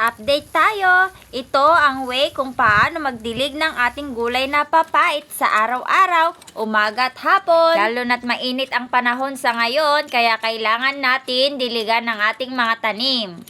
Update tayo! Ito ang way kung paano magdilig ng ating gulay na papait sa araw-araw, umaga at hapon. Lalo na't mainit ang panahon sa ngayon, kaya kailangan natin diligan ng ating mga tanim.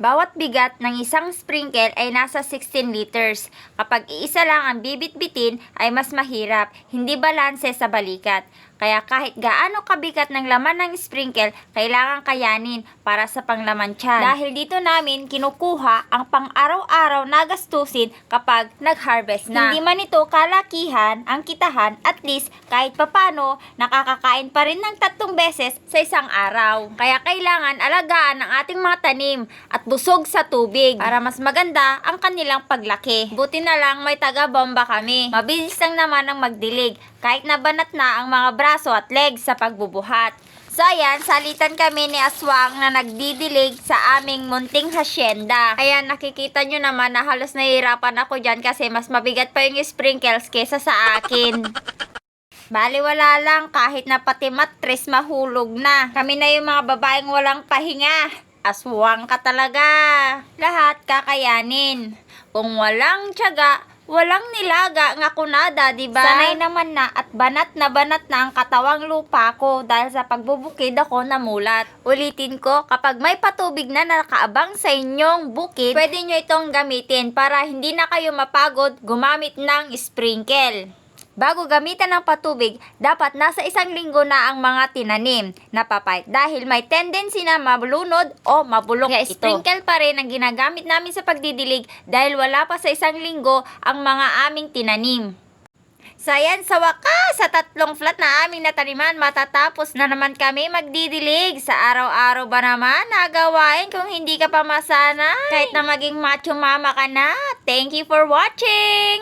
Bawat bigat ng isang sprinkle ay nasa 16 liters. Kapag iisa lang ang bibit-bitin ay mas mahirap, hindi balanse sa balikat. Kaya kahit gaano kabigat ng laman ng sprinkle, kailangan kayanin para sa panglaman tiyan. Dahil dito namin kinukuha ang pang-araw-araw na gastusin kapag nag-harvest na. Hindi man ito kalakihan ang kitahan, at least kahit papano nakakakain pa rin ng tatlong beses sa isang araw. Kaya kailangan alagaan ang ating mga tanim at busog sa tubig para mas maganda ang kanilang paglaki. Buti na lang may taga-bomba kami. Mabilis lang naman ang magdilig kahit nabanat na ang mga braso at legs sa pagbubuhat. So ayan, salitan kami ni Aswang na nagdidilig sa aming munting hasyenda. Ayan, nakikita nyo naman na halos nahihirapan ako dyan kasi mas mabigat pa yung sprinkles kesa sa akin. Bali wala lang kahit na pati matres mahulog na. Kami na yung mga babaeng walang pahinga. Aswang ka talaga. Lahat kakayanin. Kung walang tiyaga, walang nilaga nga kunada, di ba? Sanay naman na at banat na banat na ang katawang lupa ko dahil sa pagbubukid ako namulat. Ulitin ko, kapag may patubig na nakaabang sa inyong bukid, pwede nyo itong gamitin para hindi na kayo mapagod gumamit ng sprinkle. Bago gamitan ng patubig, dapat nasa isang linggo na ang mga tinanim na papay dahil may tendency na mabulunod o mabulok Kaya ito. Sprinkle pa rin ang ginagamit namin sa pagdidilig dahil wala pa sa isang linggo ang mga aming tinanim. So ayan, sa wakas, sa tatlong flat na aming nataniman, matatapos na naman kami magdidilig. Sa araw-araw ba naman nagawain kung hindi ka pa masanay? Kahit na maging macho mama ka na. Thank you for watching!